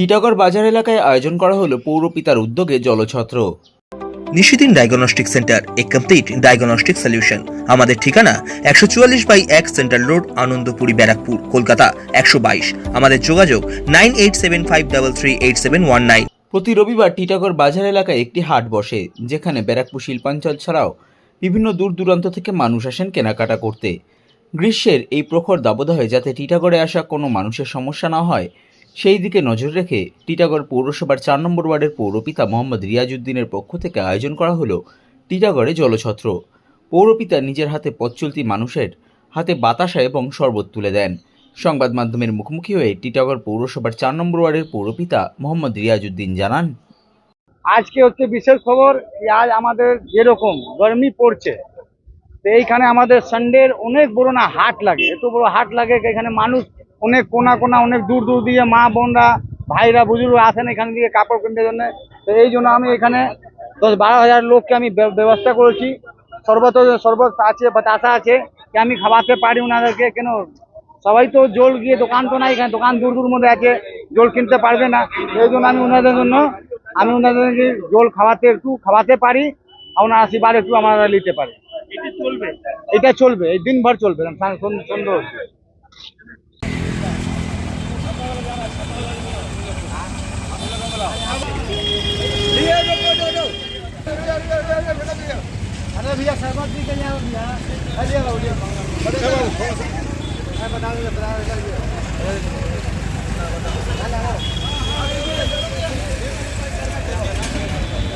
টিটাগড় বাজার এলাকায় আয়োজন করা হলো পৌরপিতার উদ্যোগে জলছত্র। নিশিদিন ডায়াগনস্টিক সেন্টার এ কমপ্লিট ডায়াগনস্টিক সলিউশন আমাদের ঠিকানা একশো চুয়াল্লিশ বাই এক সেন্ট্রাল রোড আনন্দপুরি ব্যারাকপুর কলকাতা একশো বাইশ। আমাদের যোগাযোগ nine eight seven five double three eight seven one nine. প্রতি রবিবার টিটাগড় বাজার এলাকায় একটি হাট বসে যেখানে ব্যারাকপুর শিল্পাঞ্চল ছাড়াও বিভিন্ন দূর দূরান্ত থেকে মানুষ আসেন কেনাকাটা করতে। গ্রীষ্মের এই প্রখর দাবদাহে যাতে টিটাগড়ে আসা কোনো মানুষের সমস্যা না হয় সেই দিকে নজর রেখে টিটাগড় পৌরসভার চার নম্বর ওয়ার্ডের পৌরপিতা মোহাম্মদ রিয়াজউদ্দিনের পক্ষ থেকে আয়োজন করা হলো টিটাগড়ে জলছত্র। পৌরপিতা নিজের হাতে পথ চলতি মানুষের হাতে বাতাসা এবং শরবত তুলে দেন। সংবাদ মাধ্যমের মুখোমুখি হয়ে টিটাগড় পৌরসভার চার নম্বর ওয়ার্ডের পৌরপিতা মোহাম্মদ রিয়াজউদ্দিন জানান, আজকে হচ্ছে বিশেষ খবর আজ আমাদের যেরকম গরমি পড়ছে, তো এইখানে আমাদের সানডের অনেক বড় না হাট লাগে। এত বড় হাট লাগে এখানে মানুষ অনেক কোনা কোনা অনেক দূর দূর দিয়ে মা বোনরা ভাইরা বুজুর্গ আসেন এখানে দিয়ে কাপড় কিনতে জন্য। তো এই জন্য আমি এখানে দশ বারো হাজার লোককে আমি ব্যবস্থা করেছি। শরবত শরবত আছে বাতাসা আছে যে আমি খাওয়াতে পারি ওনাদেরকে কেন? সবাই তো জল গিয়ে দোকান তো নাই এখানে দোকান দূর দূর মধ্যে আছে জল কিনতে পারবে না। এই জন্য আমি ওনাদের জন্য আমি ওনাদেরকে জল খাওয়াতে একটু খাওয়াতে পারি আর ওনার আশীর্বাদ একটু আমরা নিতে পারি। এটা চলবে? এটা চলবে अरे भैया शरबत भी कहीं आओ भैया अरे आओ भैया मैं बता दूँ बता दूँ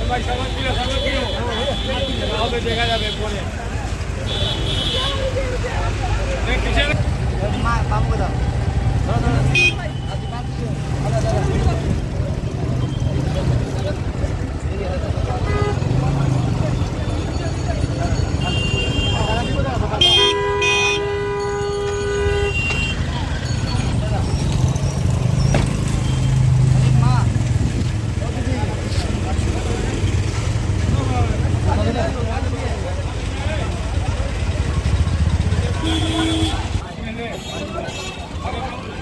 भाई शरबत पी लो शरबत पी लो आओ तो देखा जाए बोले नहीं किचन मां पाम बताओ No, no, no.